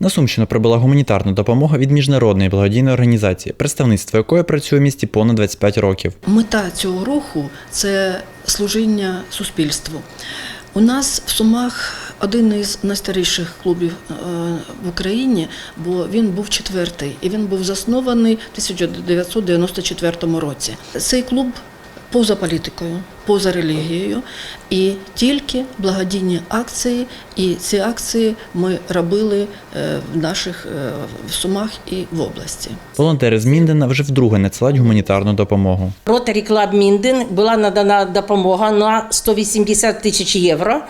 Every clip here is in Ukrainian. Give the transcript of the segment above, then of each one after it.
На Сумщину прибула гуманітарна допомога від міжнародної благодійної організації, представництво якої працює в місті понад 25 років. Мета цього руху це служіння суспільству. У нас в Сумах один із найстаріших клубів е, в Україні, бо він був четвертий, і він був заснований в 1994 році. Цей клуб поза політикою, поза релігією, і тільки благодійні акції. І ці акції ми робили е, в наших е, в Сумах і в області. Волонтери з Міндена вже вдруге надсилають гуманітарну допомогу. Ротарі Клаб Мінден була надана допомога на 180 тисяч євро.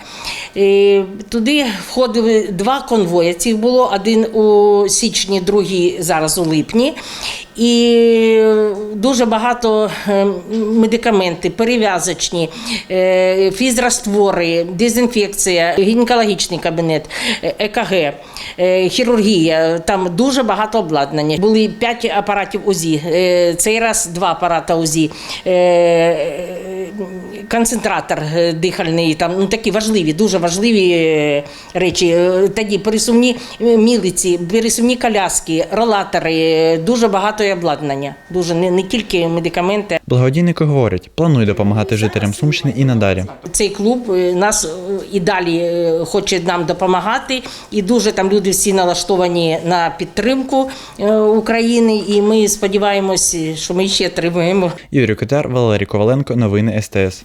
Е, Туди входили два конвої. Цих було один у січні, другий зараз у липні. І дуже багато медикаменти, перев'язочні, е, фізраствори, дезінфекція, гінекологічний кабінет, е, ЕКГ, е, хірургія. Там дуже багато обладнання. Були п'ять апаратів УЗІ. е, Цей раз два апарати УЗІ. е, Концентратор е, дихальний, там ну такі важливі, дуже важливі е, речі. Е, Тоді пересувні е, мілиці, пересувні коляски, ролатори, е, дуже багато обладнання. Дуже не, не тільки медикаменти. Благодійники говорять, планують допомагати жителям Сумщини і надалі. Цей клуб е, нас е, і далі е, хоче нам допомагати, і дуже там люди всі налаштовані на підтримку України. І ми сподіваємось, що ми ще отримаємо Юрій Котяр, Валерій Коваленко, новини СТС.